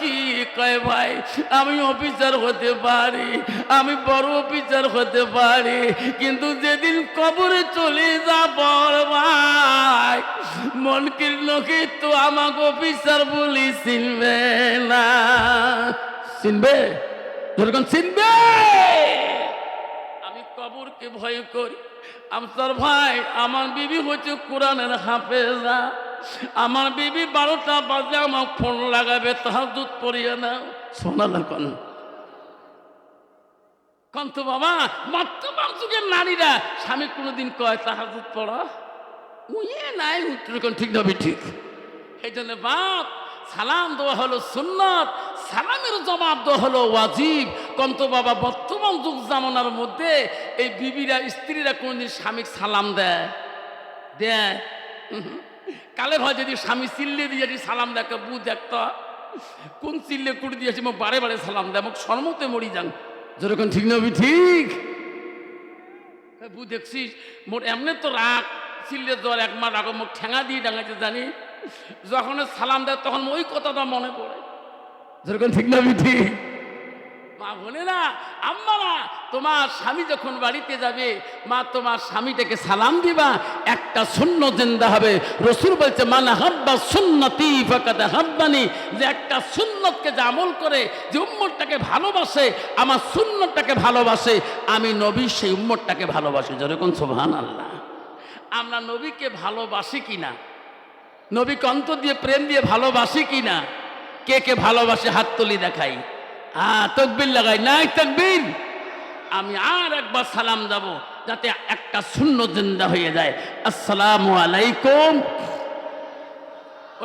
কি কয়, ভাই, আমি অফিসার হতে পারি, আমি বড় অফিসার হতে পারি, কিন্তু যেদিন কবরে চলে যাব ভাই মনকির লোকে তো আমাকে অফিসার বলি চিনবে না? চিনবে? যেরকম চিনবে। আমি কবরকে ভয় করি। আমসার ভাই, আমার বিবি হচ্ছে কোরআনের হাফেজা। আমার বিবি বারোটা বাজে আমার ফোন লাগাবে তাহার দুধ পড়িয়ে না শোনা না কোন কন্ত বাবা মাত্র যুগের নারীরা, স্বামী কোনোদিন কয় তাহার দুধ পড়া? উইয়ে নাই, উত্তর কোন, ঠিক নবি ঠিক। এই জন্য বাপ, সালাম দেওয়া হলো সুন্নত, সালামের জবাব দেওয়া হলো ওয়াজিব। কন্ত বাবা, বর্তমান যুগ জামানার মধ্যে এই বিবিরা, স্ত্রীরা কোনদিন স্বামীকে সালাম দেয়? দেয়। কালে ভাই যদি স্বামী চিল্লে দিয়ে যদি সালাম দেখে বু দেখতো কোন চিল্লে কুড়ি দিয়েছে, মোক বারে বারে সালাম দেয়, মোক সর্মতে মরি যান। যেরকম ঠিক নবি ঠিক? বু দেখছিস, মোর এমনি তো রাগ, চিল্লে জ্বর এক মাস আগে মুখ ঠেঙা দিয়ে ডাঙাইতে জানি? যখন সালাম দেয়, তখন ওই কথাটা মনে পড়ে। যেরকম ঠিক না ঠিক? মা বলে না আম্মা তোমার স্বামী যখন বাড়িতে যাবে, মা তোমার স্বামীটাকে সালাম দিবা, একটা শূন্য জিন্দা হবে। রসুল বলছে মানে হাব্বা সুন্নতি ফাঁকাতে হাব্বানি যে একটা সুন্নতকে যে আমল করে, যে উম্মতটাকে ভালোবাসে, আমার সুন্নতটাকে ভালোবাসে, আমি নবী সেই উম্মতটাকে ভালোবাসি। যেরকম সোভান আল্লাহ আমরা নবীকে ভালোবাসি কিনা নবী কন্ত দিয়ে, প্রেম দিয়ে ভালোবাসি কিনা কে কে ভালোবাসে? হাত তুলি দেখাই। হ্যাঁ তকবির লাগাই। নাই তকবির। আমি আর একবার সালাম যাব যাতে একটা শূন্য জিন্দা হয়ে যায়। আসসালামু আলাইকুম।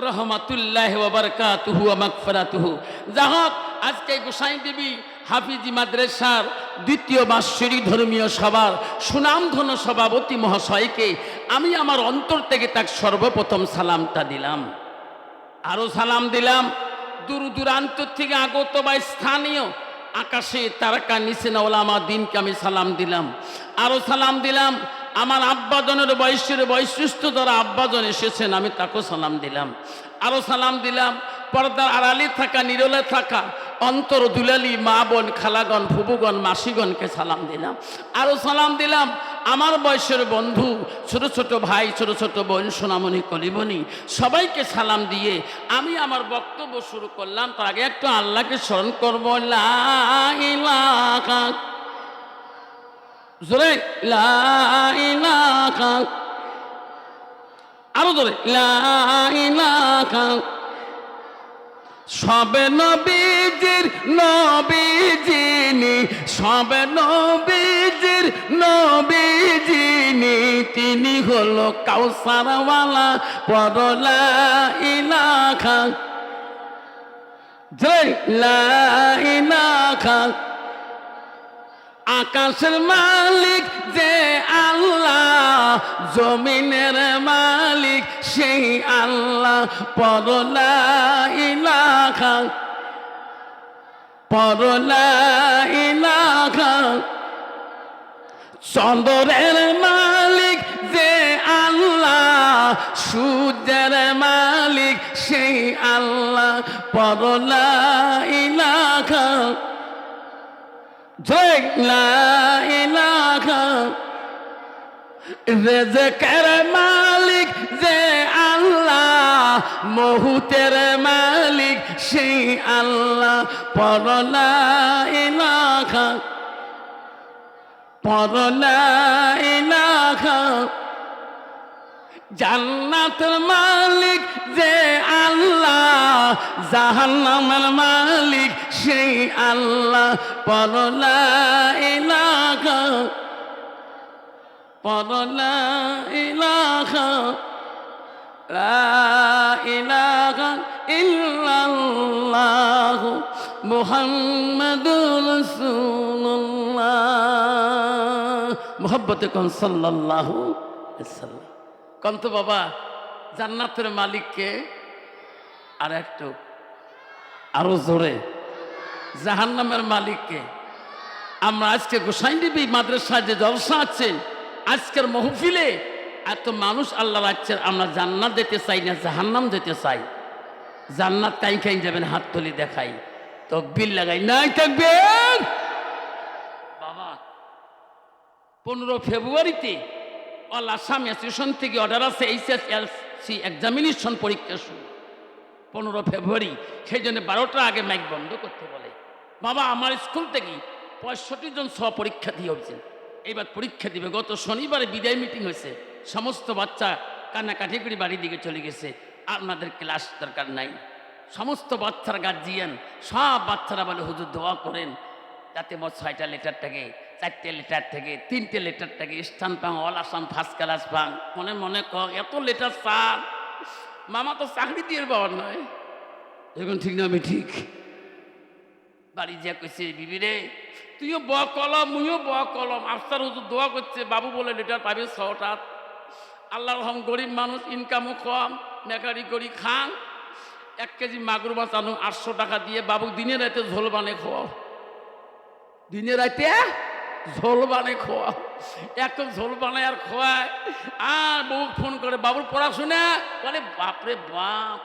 রহমাতুল্লাহ বারকাতুহু মাগফিরাতুহু। যাহক আজকে গোসাই দেবী হাফিজি মাদ্রাসার দ্বিতীয় বাৎসরিক ধর্মীয় সভার সুনামধন্য সভাপতি মহাশয়কে আমি আমার অন্তর থেকে তার সর্বপ্রথম সালামটা দিলাম। আরও সালাম দিলাম। দূর দূরান্ত থেকে আগত বা স্থানীয় আকাশে তারকা নিচে না ওলা আমার দিনকে আমি সালাম দিলাম। আরও সালাম দিলাম। আমার আব্বাজনের বয়সের বৈশিষ্ট্য যারা আব্বাজন এসেছেন, আমি তাকেও সালাম দিলাম। আরও সালাম দিলাম। পর্দার আড়ালে থাকা, নিরলে থাকা অন্তর দুলালি মা বোন, খালাগণ, ফুবুগণ, মাসিগণকে সালাম দিলাম। আরও সালাম দিলাম, আমার বয়সের বন্ধু, ছোট ছোট ভাই, ছোট ছোট বোন, সোনামণি, কলিমণি, সবাইকে সালাম দিয়ে আমি আমার বক্তব্য শুরু করলাম। তার আগে একটু আল্লাহকে স্মরণ করব জোরে আরও জোরে, লা সবে নবীজির নবীজিনি, সবে নবীজির নবীজিনি, তিনি হলো কাউসারওয়ালা, পরলা ইলাখা লা ইলাখা আকাশের মালিক যে আল্লাহ, জমিনের মালিক সেই আল্লাহ পরলা ইলাখা পরলা ইলাখা চন্দ্রের মালিক যে আল্লাহ, সূর্যের মালিক সেই আল্লাহ পরলা ইলাখা মালিক যে আল্লাহ মহুতের মালিক, সেই আল্লাহ পরলা ইলাহা পরলা ইলাহা। জান্নাতের মালিক যে আল্লাহ, জাহান্নামের মালিক সেই আল্লাহ, পরলা ইলাহা পরলা ইলাহা। লা ইলাহা ইল্লাল্লাহ মুহাম্মাদুর রাসূলুল্লাহ। মোহব্বতে কোন সাল্লাম কন্ত বাবা, জান্নাতের মালিককে আর একটু আরও জোরে, জাহান্নামের মালিককে। আমরা আজকে গোসাইনদেবী মাদ্রাসায় যে জলসা আছে, আজকের মহফিলে এত মানুষ আল্লাহ রাখছেন আমরা জান্নাত যেতে চাই না, জাহান্নাম যেতে চাই। জান্নাত কাই কাই যাবেন, হাত তুলি দেখাই। তকবির লাগাই, নাই থাকবেন বাবা, পনেরো ফেব্রুয়ারিতে অল আসাম অ্যাসোসিয়েশন থেকে অর্ডার আছে এইচএসএলসি এক্সামিনেশন পরীক্ষা শুরু। পনেরো ফেব্রুয়ারি, সেই জন্য বারোটার আগে মাইক বন্ধ করতে বলে। বাবা, আমার স্কুল থেকে পঁয়ষট্টি জন সহ পরীক্ষা দিয়ে হয়েছেন এইবার পরীক্ষা দিবে, গত শনিবারে বিদায় মিটিং হয়েছে। সমস্ত বাচ্চা কান্নাকাটি করে বাড়ির দিকে চলে গেছে। আপনাদের ক্লাস দরকার নাই। সমস্ত বাচ্চার গার্জিয়ান সব বাচ্চারা বলে, হুজুর দোয়া করেন যাতে মোট ছয়টা লেটার থাকে, চারটে লেটার থেকে, তিনটে লেটার থেকে স্থান পাং অল আসাম ফার্স্ট ক্লাস পাং মনে মনে ক এত লেটার স্যার, মামা তো চাকরি দিয়ে পাওয়ার নয় এখন ঠিক না, আমি ঠিক। বাড়ি যা কইছে, বিবি রে, তুইও ব কলম, মুইও ব কলম। আফসার হুজুর দোয়া করছে, বাবু বলে লেটার পাবে ছটা। আল্লাহ রহম, গরিব মানুষ ইনকামও কম মেকারি করি খান। এক কেজি মাগুর মাছ আনো আটশো টাকা দিয়ে, বাবু, দিনে রাতে ঝোল বানে খাওয়াও। দিনে রাতে ঝোল বানে খোয়া এক ঝোল বানায় আর খোয়ায় আর বউ ফোন করে, বাবুর পড়াশোনা? বলে বাপরে বাপ!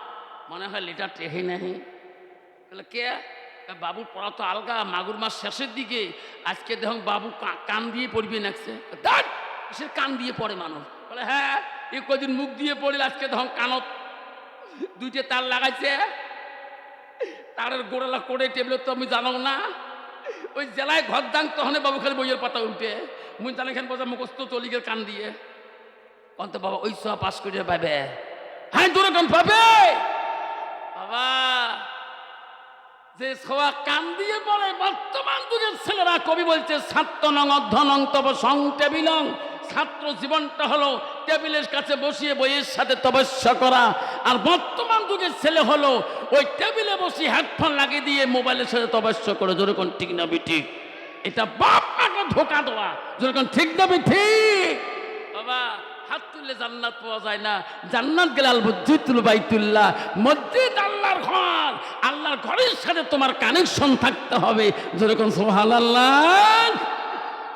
মনে হয় লেটার টেহে নাহি। বলে, কে? বাবুর পড়া তো আলগা, মাগুর মাস শেষের দিকে। আজকে দেখুন বাবু কান দিয়ে পড়বে নাকছে। দাঁড় সে কান দিয়ে পড়ে মানুষ? বলে হ্যাঁ এ কদিন মুখ দিয়ে পড়লে, আজকে দেখুন কানত। দুইটে তার লাগাইছে। তারের গোড়ালা করে টেবিলে তো আমি জানাও না। ওই জেলায় ঘর দাং তখন বাবু খালি বইয়ের পাতা উঠে মুই জানি খান বোঝা মুখস্থ চলিগের কান দিয়ে। অন্ত বাবা, ওই সব পাস করে পাবে হ্যাঁ তোর কান পাবে বাবা, যে সবা কান দিয়ে পড়ে বর্তমান যুগের ছেলেরা কবি বলছে ছাত্র নং অধ্যনং তব সং, টেবিলং। ছাত্র জীবনটা হলো টেবিলের কাছে বসিয়ে বইয়ের সাথে তপস্যা করা। আর বর্তমান যুগের ছেলে হলো ওই টেবিলে বসে হেডফোন লাগিয়ে দিয়ে মোবাইলের সাথে তপস্যা করে। যেরকম ঠিক না ঠিক এটা বাপ মাকে ধোকা দেওয়া। যেরকম ঠিক না ঠিক বাবা, হাত তুললে জান্নাত পাওয়া যায় না। জান্নাত গেলে আল মসজিদুল বাইতুল্লাহ। মসজিদ আল্লাহর ঘর। আল্লাহর ঘরের সাথে তোমার কানেকশন থাকতে হবে। যেরকম সোহাল আল্লাহ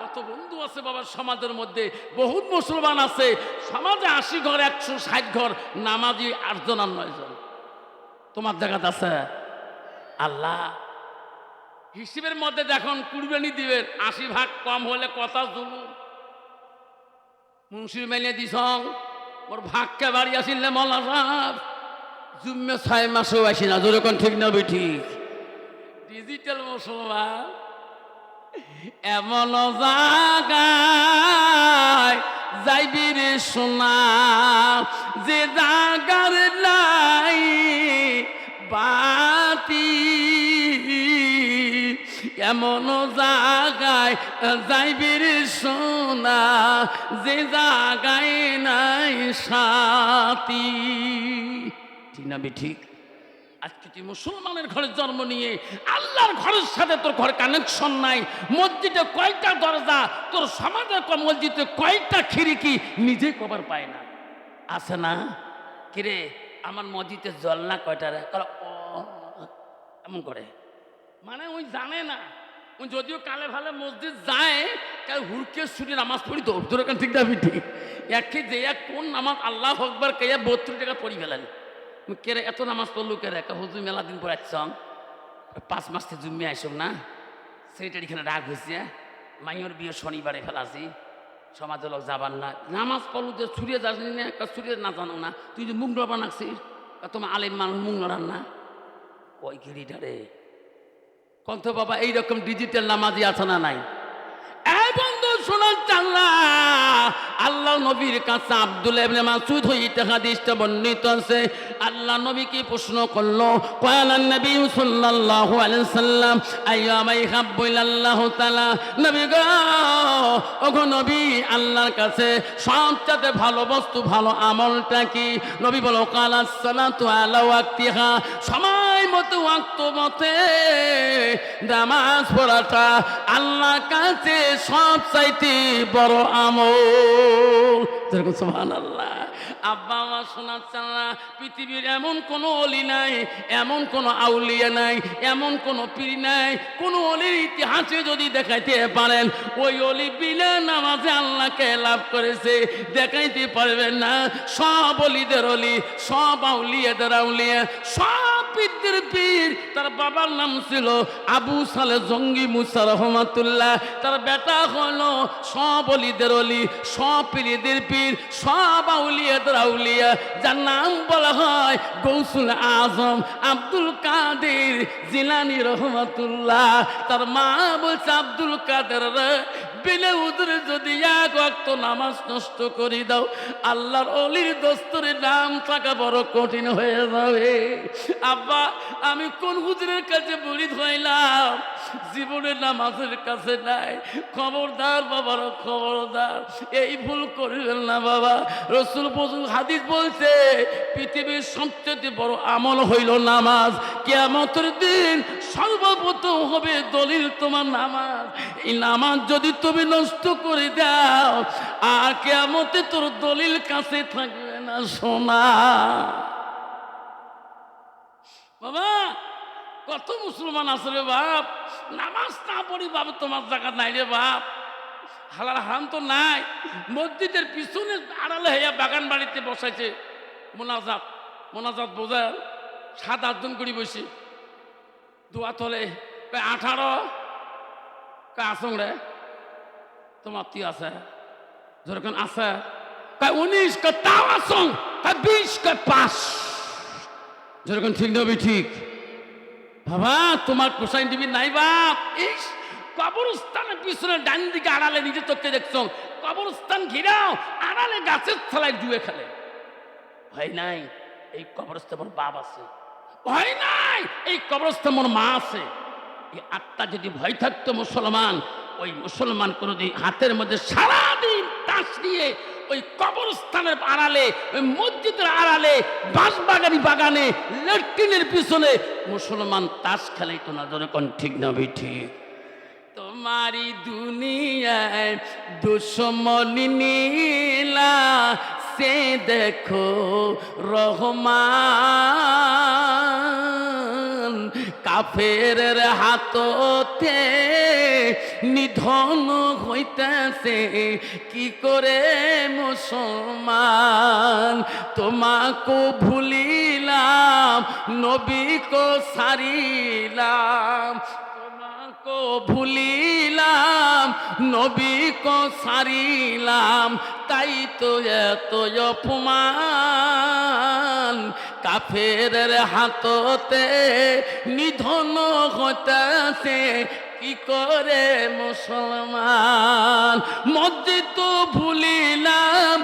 কত বন্ধু আছে বাবার সমাজের মধ্যে বহুত মুসলমান আছে। সমাজে আশি ঘর, একশো ষাট ঘর, নামাজি আটজন আর নয় জন। তোমার জায়গাতে আছে? আল্লাহ, হিসেবের মধ্যে যখন কুরবানি দিবেন, আশি ভাগ কম হলে কথা জুলুম। মুন্সি মেলে দিছং ওর ভাগকে বাড়ি আসিলে মলা সাহেব? জুম্মে ছয় মাসেও আসি না। যেরকম ঠিক না ঠিক ডিজিটাল মুসলমান। এমন জাগায় যাইবি রে সোনা, যে জাগার নাই বাতি। এমন জাগায় যাইবি রে সোনা, যে জাগায় নাই সাথী। ঠিক না ঠিক? আজকে তুই মুসলমানের ঘরে জন্ম নিয়ে আল্লাহর ঘরের সাথে তোর ঘরে কানেকশন নাই মসজিদে কয়টা দরজা তোর সমাজের মসজিদে কয়টা খিড়কি নিজে কবার পায় না। আছে না? কিরে আমার মসজিদে জল না কয়টা রে? কয়, এমন করে। মানে ওই জানে না। ওই যদিও কালে ভালে মসজিদ যায় কাল হুড়কে ছুটি নামাজ পড়ি তোর ওখান ঠিক দাবি ঠিক। একে যে কোন নামাজ আল্লাহ হকবার কে বত্রিশ টাকা পড়ি ফেলেন কেরে এত নামাজ পড়ল কেরে হুজুর মেলা দিন পর আসছং পাঁচ মাস থেকে জুম্মে আইসব না? সেইটার এখানে রাগ হয়েছে মাইয়র বিয়ে শনিবারে ফেলাছি সমাজ লোক যাবার না নামাজ পড়ল যে ছুরিয়ে যাস না ছুরিয়ে না জানো না। তুই যে মুখ ডবা নাকছিস তোমার আলিম মানুষ মুখ নড়ান না? ওই গিরিটারে কন্ত বাবা, এইরকম ডিজিটাল নামাজি আছে না নাই? এই বন্ধু শোনার চাল্লা আল্লাহ নবীর কাছে আব্দুল ইবনে মাসউদ হইতে হাদিসটা বর্ণিত আছে। আল্লাহ নবীকে প্রশ্ন করল? কয়াল নবী সাল্লাল্লাহু আলাইহি সাল্লাম আইয়ামাই হাব্বু ইলাল্লাহু তাআলা। নবী গো, ওগো নবী, আল্লাহর কাছে সবচেয়ে ভালো বস্তু, ভালো আমলটা কি? নবী বলো, কালা সালাতু আলা ওয়াক্তিহা। সময় মতো, ওয়াক্ত মতে নামাজ পড়াটা আল্লাহর কাছে সব বড় আমল। যেরকম সুবহান আল্লাহ আব্বা পৃথিবীর এমন কোনো অলি নাই, এমন কোনো আউলিয়া নাই, এমন কোনো পীর নাই, কোনো অলির ইতিহাসে যদি দেখাইতে পারেন, ওই অলি বিলে নামাজে আল্লাহকে লাভ করেছে, দেখাইতে পারবেন না। সব অলিদের অলি, সব আউলিয়াদের আউলিয়া, সব পীরদের পীর। তার বাবার নাম ছিল আবু সালে জঙ্গি মুসা রহমাতুল্লাহ। তার বেটা হলো সব অলিদের অলি সব পীর সব আউলিয়াদের আউলিয়া। যার নাম বলা হয় গৌসুল আজম আব্দুল কাদের জিলানি রহমাতুল্লাহ। তার মা বলছে আব্দুল কাদের বিলে উদরে যদি এক অক্ত নামাজ নষ্ট করে দাও, আল্লাহর অলির দস্তরে নাম থাকা বড় কঠিন হয়ে যাবে। আব্বা, আমি কোন হুজুরের কাছে বলি ধইলাম জীবনের নামাজের কাছে নাই। খবরদার বাবার খবরদার। এই ভুল করিবেন না বাবা। রসুল বজু হাদিস বলছে, পৃথিবীর সবচেয়ে বড় আমল হইল নামাজ। কেয়ামতের দিন সর্বপ্রথম হবে দলিল তোমার নামাজ। এই নামাজ যদি তুমি নষ্ট করে দাও, আর কেয়ামতে তোর দলিল কাছে থাকবে না, সোনা। বাবা কত মুসলমান আছে রে বাপ? নামাজ না পড়ি বাবা, তোমার জায়গা নাই রে বাপ। হালার হারাম তো নাই। মসজিদের পিছনে আড়ালে হইয়া বাগান বাড়িতে বসাইছে। মোনাজাত মোনাজাত বোঝার সাত আটজন করে বসে। দোয়া তলে। আঠারো? আসং রে। তোমার তুই আছে? যেরকম আছে? কয়, উনিশ, কয়, তাও আসং বিশ, কয়, পাঁচ। যেরকম ঠিক নবি ঠিক। বাবা, তোমার কোসাইন টিভি নাই বাপ ইস, কবরস্থানের পিছনে ডান দিকে আড়ালে নিজে চোখে দেখছ। কবরস্থান ঘিরাও, আড়ালে গাছের থালায় জুয়ে খেলে। ভয় নাই, এই কবরস্থান মোর বাপ আছে। ভয় নাই, এই কবরস্থান মোর মা আছে। এই আত্মা যদি ভয় থাকতো মুসলমান, ওই মুসলমান কোনোদিন হাতের মধ্যে সারাদিন তাস নিয়ে ওই কবরস্থানের আড়ালে, ওই মসজিদের আড়ালে, বাঁশবাগানি বাগানে, লেট্রিনের পিছনে মুসলমান তাস খেলাই তো না যখন ঠিক না ঠিক। তোমারি দুনিয়ায় দুশ্মনী নীলা, সে দেখো রহমান। কাফের হাততে নিধন হইতেছে কি করে মুসলমান? তোমাকে ভুলিলাম নবীকে সারিলাম। তোমাকে ভুলিলাম নবীকে সারিলাম, তাই তো এত অপমান। কাফের হাততে নিধন হতেছে কি করে মুসলমান? মসজিদ তো ভুলিলাম,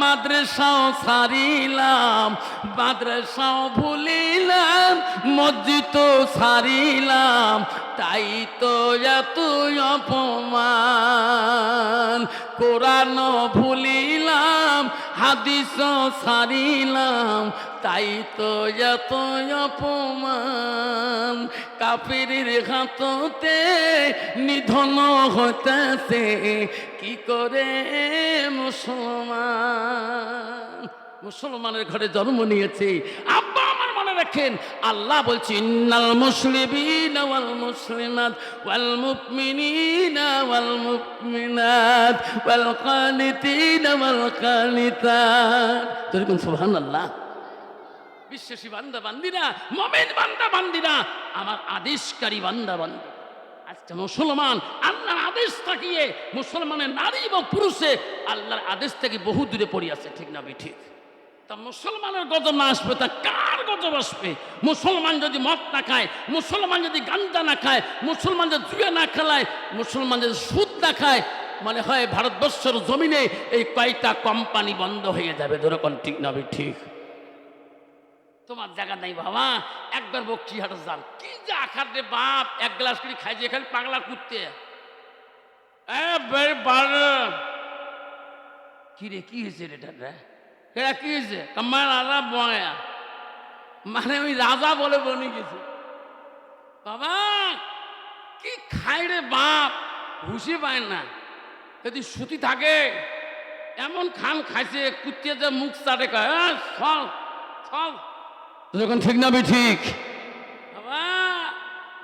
মাদ্রাসাও সারিলাম, মাদ্রাসাও ভুলিলাম মসজিদ তো সারিলাম তাই তো এত অপমান। কোরআন ভুলিলাম, হাদিস সারিলাম তাই তো এত অপমান। কাপিরের হাততে নিধন হতেছে কি করে মুসলমান? মুসলমানের ঘরে জন্ম নিয়েছে। রাখেন আল্লাহ বলছে, ইন্নাল মুসলিমিন ওয়াল মুসলিমাত ওয়াল মুমিনিনা ওয়াল মুমিনাত ওয়াল কানিতিনা ওয়াল কানিতাত। যেরকম সুবহানাল্লাহ। বিশ্বাসী বান্দা বান্দিরা, মমেন বান্দা বান্দিরা, আমার আদেশকারী বান্দা বান্দি আজকে মুসলমান, আল্লাহর আদেশ থাকিয়ে মুসলমানের নারী এবং পুরুষে আল্লাহর আদেশ থেকে বহু দূরে পড়িয়াছে, ঠিক না বি ঠিক তা মুসলমানের গজব না আসবে, তা কার গজব আসবে? মুসলমান যদি মদ না খায়, মুসলমান যদি গান্দা না খায়, মুসলমান যদি জুয়ে না খেলায়, মুসলমান যদি সুদ না খায় মানে হয় ভারতবর্ষের জমিনে এই কয়টা কোম্পানি বন্ধ হয়ে যাবে। যেরকম ঠিক না ঠিক? তোমার জায়গা নাই বাবা, একবার বকছি হাটে যান কি যে আখার রে বাপ, এক গ্লাস করে খাই যে খালি পাগলা কুত্তে। কি রে, কি হয়েছে রে রে? এটা কি হয়েছে? কামার রাজা বয়া মানে ওই রাজা বলে বনে গেছে। বাবা কি খাই রে বাপ? হুশি পায় না। যদি সুতি থাকে এমন খান খাইছে কুত্তিয়ে যে মুখ চাটে কয় "আহ, চল চল। যখন ঠিক না ঠিক। বাবা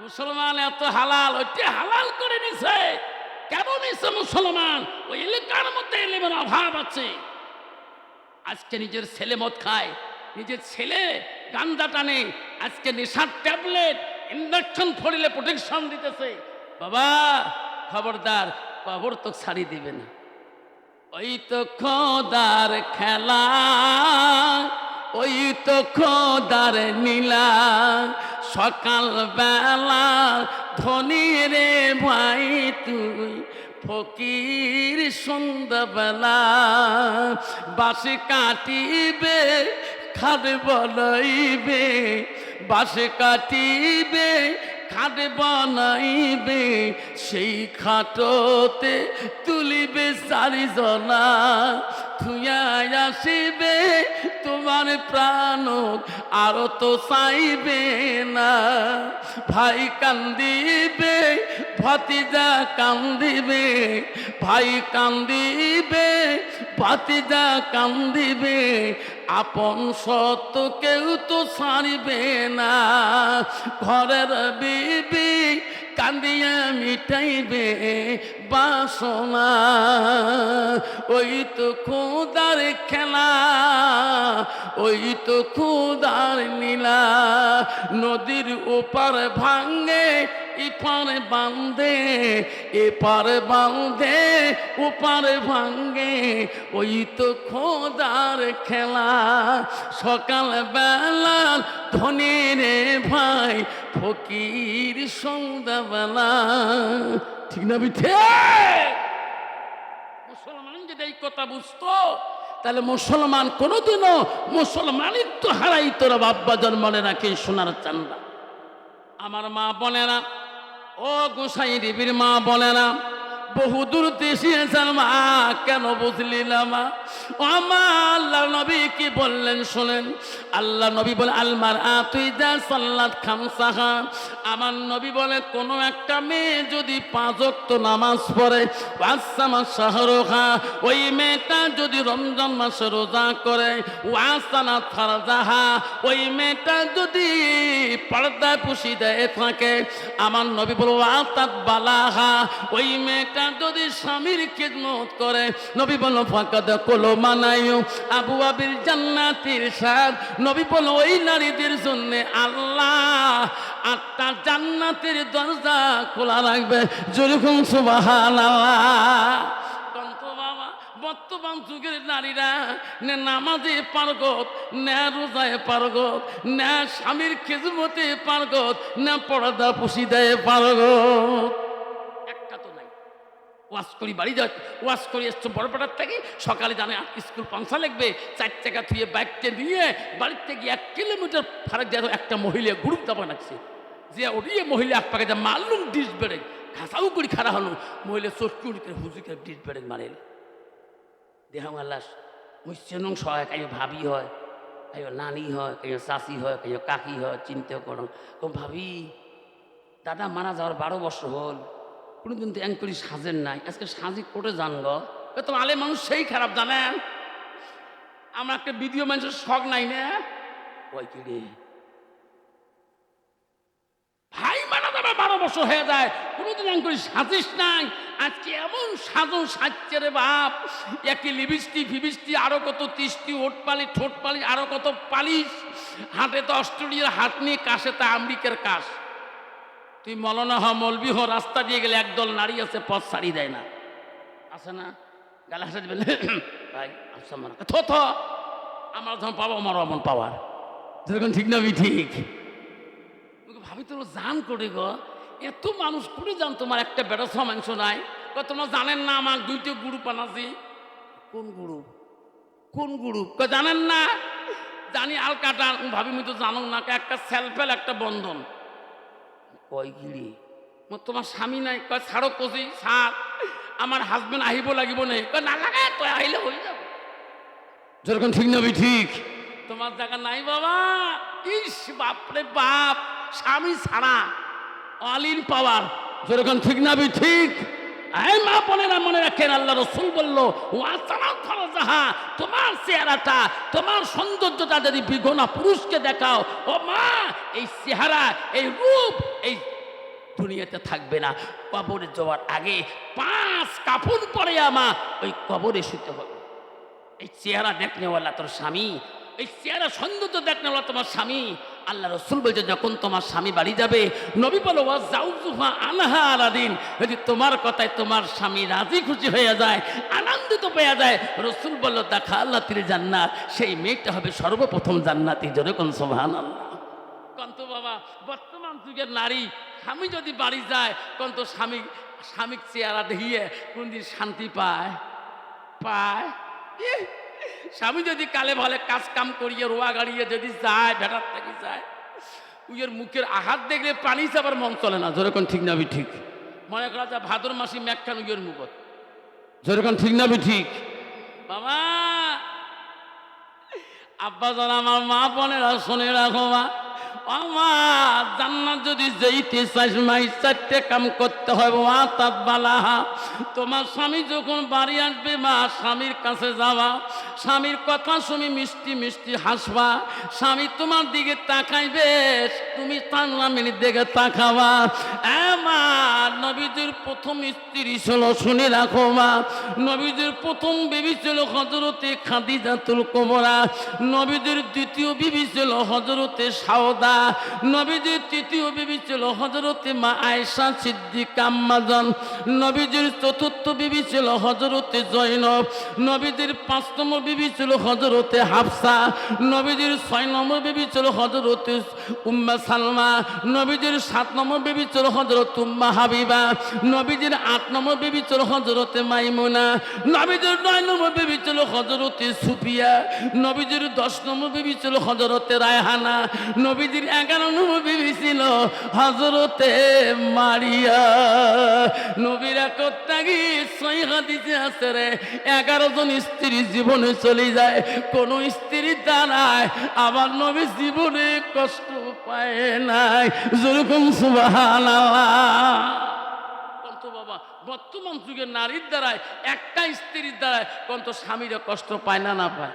মুসলমান এত হালাল ওইটি হালাল করে নিছে। কেন নিছে মুসলমান? ওই এলাকার মধ্যে এলেমের অভাব আছে। আজকে নিজের ছেলে মদ খায়। নিজের ছেলে গান্দা টানে। আজকে নেশার ট্যাবলেট, ইন্ডাকশন ফরিলে প্রোটেকশন দিতেছে। বাবা, খবরদার কবর তো ছাড়ি দিবে না। ওই তো খোদার খেলা, ওই তো খোদার নীলা। সকাল বেলা ধনী রে ভাই তুই ফকির সন্ধ্যাবেলা বাসে কাটিবে খাদ বলাইবে বাসে কাটিবে খাট বানাইবে সেই খাটতে তুলিবে চারিজনা। আসিবে, তোমার প্রাণ আরও তো চাইবে না। ভাই কান্দিবে, ভতিজা কান্দিবে, ভাই কান্দিবে, ভতিজা কান্দিবে, আপন সত্য কেউ তো ছাড়িবে না। ঘরের বিবি কান্দিয়া মিটাইবে বাসনা, ওই তো খুদার খেলা, ওই তো খুদার নীলা, নদীর ওপার ভাঙ্গে ইপারে বান্ধে এপারে বান্ধে ওপারে ভাঙ্গে ওই তো খোদার খেলা। সকাল বেলা ধনী রে ভাই, ফকির সন্ধ্যাবেলা ঠিক না বিঠে মুসলমান যদি এই কথা বুঝতো, তাহলে মুসলমান কোনোদিনও মুসলমানের তো হারাই তোর বাব্বা জন্মনে রাখে সোনার চান্দা। আমার মা বলে না, ও গোসাই দেবীর মা বলে না বহু দূর দেশিয়েছেন মা, কেন বুঝলি না মা? ও মা, আল্লাহ নবী কি বললেন শোনেন? আল্লাহ নবী বলে আলমার আ তুই যা সাল্লাত খামসাহা আমার নবী বলে, কোনো একটা মেয়ে যদি পাঁচ ওয়াক্ত নামাজ পড়ে ওয়াসামা শাহরুখা ওই মেয়েটা যদি রমজান মাসে রোজা করে ওয়াসানা ফারজাহা, ওই মেয়েটা যদি পর্দায় পুষি দেয় থাকে, আমার নবী বলো আতাত বালাহা ওই মেয়েটা যদি স্বামীর খিদমত করে, নবী বলো ফাঁকাদ কলো মানাইও আবু আবির জান্নাতির সাদ নবী বলো ওই নারীদের জন্য আল্লাহ আটটা জান্নাতের দরজা খোলা রাখবে। যেরকম সুবাহান বর্তমান যুগের নারীরা নে নামাজে পারগত, না রোজায় পারগত, না স্বামীর খেজমতে পারগত, না পর্দা পুষি দেয় পারগত। ওয়াশ করি, বাড়ি যা ওয়াশ করি, এসছো বড়পাটার থেকে। সকালে জানে স্কুল পৌঁছা লাগবে। চার টাকা থুয়ে বাইকটা নিয়ে বাড়িতে গিয়ে এক কিলোমিটার ফারাক দিয়ে একটা মহিলা গ্রুপ দাবা নাকছে যে ওড়িয়ে মহিলা এক পাকে যা মারলুম ডিস বেড়ে ঘাসাও করি খারা হলো। মহিলা চটকি হুজুকে ডিস বেড়ে মারেল দেহা মাল্লাস মুসেনং সহায় কাই ভাবি হয় কাই নানি হয় কাই চাষি হয় কাই কাকি হয়, চিন্তা করো। ভাবি, দাদা মারা যাওয়ার বারো বছর হল। কোনোদিন তো করি সাজেন নাই। আজকে সাজি করে জান গো তো আলে মানুষ সেই খারাপ, জানেন? আমার একটা ভিডিও মানুষের শখ নাই না? ভাই মারা যাবে বারো বছর হয়ে যায়, কোনোদিন করি সাজিস নাই। আজকে এমন সাজন সাজছে রে বাপ। একই লিবিস্টি ফিবিস্টি আরও কত তিস্টি ওট পালি ঠোঁট পালি আরও কত পালিশ। হাটে তো অস্ট্রেলিয়ার হাট নিয়ে কাশে তা আমেরিকার কাশ। তুই মলনা হ মলবি হ রাস্তা দিয়ে গেলে একদল নারী আছে পথ ছাড়ি দেয় না। আছে না? গালে হাসা ভাই আচ্ছা মানে থ আমার যখন পাবো আমার অমন পাওয়ার। যেরকম ঠিক না আমি ঠিক। ভাবি তোর জান করে গো? এত মানুষ করে যান তোমার একটা বেড়া মাংস নাই। তোমরা জানেন না আমার দুইটা গ্রুপ আনাছি কোন গ্রুপ কোন গ্রুপ জানেন না? জানি আল কাটা ভাবি মুই তো জানো না। একটা সেলফেল একটা বন্ধন। কয় গিরি? মই তোমার স্বামী নাই। কয় ছাড়ো কষি ছাড়। আমার হাজবেন্ড আহিব লাগিব নেই কয় নালাগে তই আহিলে হৈ যাব। যেরকম ঠিক নবি ঠিক তোমার জায়গা নাই বাবা। ইস বাপরে বাপ স্বামী ছাড়া অলিন পাওয়ার যেরকম ঠিক নাবি ঠিক এই মা বলে না মনে রাখেন আল্লাহ রসুল বলল যাহা তোমার চেহারাটা তোমার সৌন্দর্যটা যদি বিঘনা পুরুষকে দেখাও ও মা এই চেহারা এই রূপ এই দুনিয়াতে থাকবে না। কবরে যাওয়ার আগে পাঁচ কাপড় পরে আমা ওই কবরে শুতে হবে। এই চেহারা দেখনেওয়ালা তোর স্বামী, এই চেহারা সৌন্দর্য দেখনেওয়ালা তোমার স্বামী। আল্লাহ রসুল বলছে, যখন তোমার স্বামী বাড়ি যাবে, নবী বলো, ওয়া জাউজুফা আনহা আলাদিন। যদি তোমার কথায় তোমার স্বামী রাজি খুশি হয়ে যায়, আনন্দিত পেয়ে যায়, রসুল বলল, দেখা আল্লাহ তীর জান্নাত। সেই মেয়েটা হবে সর্বপ্রথম জান্নাতি। জোরে কোন সোহান আল্লাহ কন্ত বাবা যুগের নারী, স্বামী যদি বাড়ি যায় কন্ত স্বামী, স্বামীর চেহারা দেখিয়ে কোনদিন শান্তি পায়? পায়? স্বামী যদি কালে ভালে কাজ কাম করিয়ে, রোয়া গাড়িয়ে যদি যায়, ভেটার থেকে যায়, উইয়ের মুখের আঘাত দেখলে পানি চাবার মন চলে না। যেরকম ঠিক না ঠিক? মনে করা যায় ভাদর মাসি মেঘখান উইয়ের মুখত। যেরকম ঠিক না ঠিক? বাবা! আব্বা জান, আমার মা বোনেরা, শোনে রাখো মা। যদি চারটে কাম করতে বালাহা তোমার স্বামী যখন বাড়ি আসবে, মা স্বামীর কাছে যাওয়া, স্বামীর কথা শুনি মিষ্টি মিষ্টি হাসবা, স্বামী তোমার দিকে তাকাইবে, তুমি তার দিকে তাকাবা। মা, নবীজির প্রথম স্ত্রী ছিল, শুনে রাখো মা নবীদের প্রথম বেবি ছিল হজরতে খাদিজাতুল কোমরা নবীদের দ্বিতীয় বিবি ছিল হজরতে সাওদা। নবীজির তৃতীয় বিবি ছিল হজরতে মা আয়েশা সিদ্দিকা আম্মাজান। নবীজির চতুর্থ বিবি ছিল হজরতে জৈনব। নবীজির পাঁচ নম্বর বিবি ছিল হজরতে হাফসা। নবীজির ছয় নম্বর বিবি ছিল হজরতে উম্মা সালমা। নবীজির সাত নম্বর বিবি ছিল হজরত উম্মা হাবিবা। নবীজির আট নম্বর বিবি ছিল হজরতে মাইমুনা। নবীজির নয় নম্বর বিবি ছিল হজরতে সুফিয়া। নবীজির দশ নম্বর বিবি ছিল হজরতে রায়হানা। নবীজির এগারো বিবি ছিল হজরতে মারিয়া। নবীরা কোত্তাগি ছয় হাদিসে আছে রে, এগারো জন স্ত্রী জীবনে চলে যায়, কোন স্ত্রী দ্বারায় আমার নবী জীবনে কষ্ট পায় নাই। যেরকম কন্ত বাবা, বর্তমান যুগে নারীর দ্বারায় একটা স্ত্রীর দ্বারায় কন্ত স্বামীরা কষ্ট পায় না না পায়?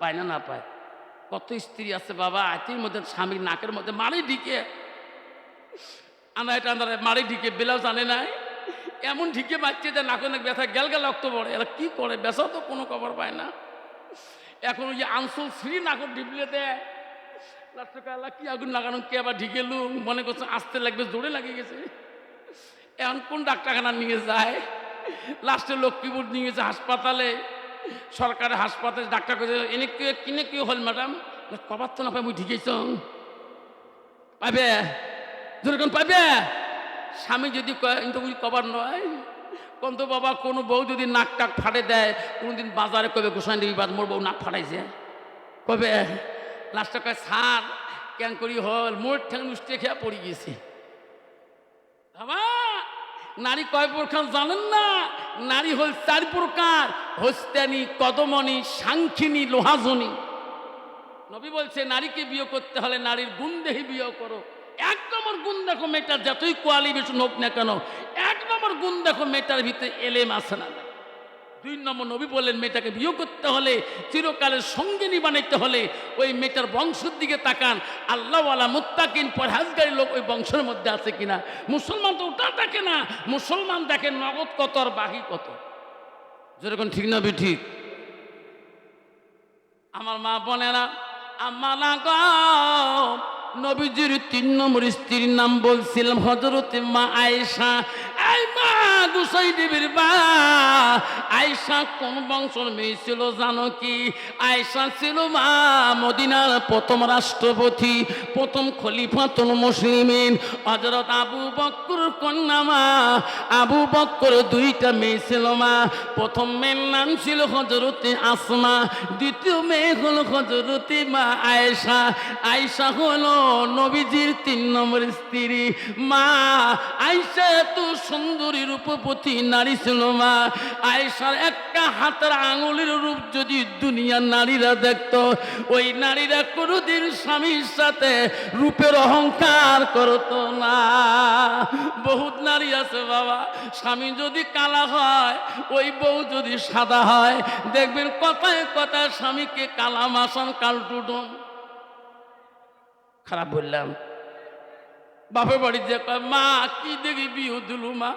পায় না না পায়। কত স্ত্রী আছে বাবা আতির মধ্যে স্বামীর নাকের মধ্যে মারি ঢিকে। এটা আমরা মারি ঢিকে, বেলাও জানে নাই। এমন ঢিকে বাচ্চা যে নাকের নাক ব্যথা, গেল গেল রক্ত পড়ে। এরা কি করে? বেসাও তো কোনো খবর পায় না। এখন ওই আনসুল শ্রী নাকর ঢিপলে দেয়। লাস্টকে আল্লাহ কি আগুন লাগানো, কে আবার ঢিকেলু মনে করছে আসতে লাগবে, জোরে লাগে গেছে। এখন কোন ডাক্তারখানা নিয়ে যায়? লাস্টে লক্ষ্মীপুর নিয়ে গেছে হাসপাতালে। সরকারি হাসপাতালে ডাক্তার কাছে এনে কি, কিনে কি হল, ম্যাডাম? কবার তো না পাই, মুই পাবে যেরকম পাবে স্বামী যদি কিন্তু কবার নয়। কন্ত বাবা, কোনো বউ যদি নাক টাক ফাটে দেয়, কোনোদিন বাজারে কবে গোসাই দেবী বাদ, মোর বউ নাক ফাটাইছে। কবে লাস্টে কয় সার কেন করি হল, মোর ঠ্যাং নুষ্টে খেয়া পড়ে গেছে বাবা নারী কয় প্রকার জানেন না? নারী হল চার প্রকার, হস্তানি, কদমনি, সাংখিনি, লোহাজনী। নবী বলছে, নারীকে বিয়ে করতে হলে নারীর গুণ দেহি বিয়ে করো। এক নম্বর গুণ দেখো মেয়েটার, যতই কোয়ালিফিকেশন হোক না কেন, এক নম্বর গুণ দেখো মেয়েটার ভিতরে এলেম আসে না দুই নম্বর নবী বললেন, মেয়েটাকে বিয়ে করতে হলে, চিরকালের সঙ্গিনী বানাইতে হলে ওই মেয়েটার বংশের দিকে তাকান। আল্লাহওয়ালা মুত্তাকিন, পরহাজগারী লোক ওই বংশের মধ্যে আছে কিনা? মুসলমান তো ওটা দেখে না। মুসলমান দেখে নগদ কত আর বাহি কত? যেরকম ঠিক না ঠিক আমার মা বোনেরা আমার নবীজির তিন নম্বর স্ত্রীর নাম বলছিলাম হজরতে মা আয়েশা। গুসাই দেবীর বা আয়েশা কোন বংশের মেয়ে ছিল জানো কি? আয়েশা ছিল মা, মদিনার প্রথম রাষ্ট্রপতি, প্রথম খলিফাতুল মুসলিমিন। হজরত আবু বক্কর কন্যা মা, আবু বক্কর দুইটা মেয়ে ছিল মা। প্রথম মেয়ের নাম ছিল হজরতে আসমা, দ্বিতীয় মেয়ে হলো হজরতে মা আয়েশা। আয়েশা হলো নবীজির তিন নম্বর স্ত্রী। মা, আয়েশা এত সুন্দরী রূপপতি নারী ছিল মা, আয়েশার একটা হাতের আঙুলের রূপ যদি দুনিয়ার নারীরা দেখতো, ওই নারীরা কোনোদিন স্বামীর সাথে রূপের অহংকার করতো না। বহুত নারী আছে বাবা, স্বামী যদি কালা হয়, ওই বউ যদি সাদা হয়, দেখবেন কথায় কথায় স্বামীকে কালা মাসান কালটুটন খারাপ বললাম। বাপের কয়, মা, কি দেখি বিহু দিলু, মা?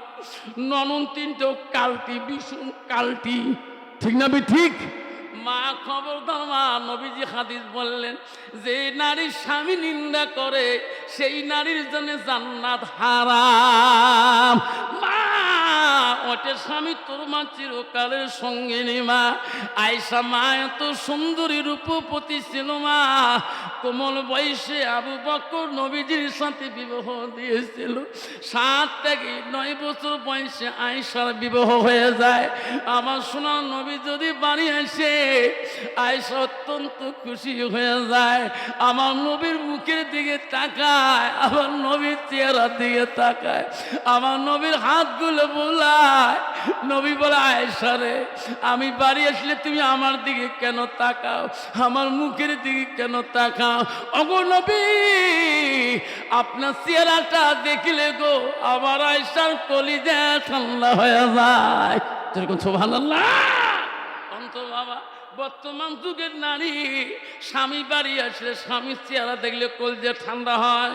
ননন তিনটেও কালটি বিষুন কালটি। ঠিক না বি, ঠিক? মা খবরদার, মা নবীজি হাদিস বললেন, যে নারীর স্বামী নিন্দা করে, সেই নারীর জন্য জান্নাত হারাম। মা, ওটে স্বামী তোর মা চিরকালের সঙ্গে মা। আয়সা মা, এত সুন্দরী রূপপতি ছিল মা। কোমল বয়সে আবু বকর নবীজির সাথে বিবাহ দিয়েছিল। সাত থেকে নয় বছর বয়সে আয়সার বিবাহ হয়ে যায়। আমার সোনা নবী যদি বাড়ি আসে আয়সা অত্যন্ত খুশি হয়ে যায়। আমার নবীর মুখের দিকে তাকায়, আমার নবীর চেহারার দিকে তাকায়, আমার নবীর হাতগুলো বোলায়। নবী বলে আয়সা রে, আমি বাড়ি আসলে তুমি আমার দিকে কেন তাকাও? আমার মুখের দিকে কেন তাকাও? অগো নবী, আপনার চেহারাটা দেখলে গো, আমার আয়সার কলিজা ঠান্ডা হয়ে যায়। যেরকম সোভান অন্ত বাবা বর্তমান যুগের নারী স্বামী বাড়ি আসলে স্বামীর চেহারা দেখলে কলজে ঠান্ডা হয়।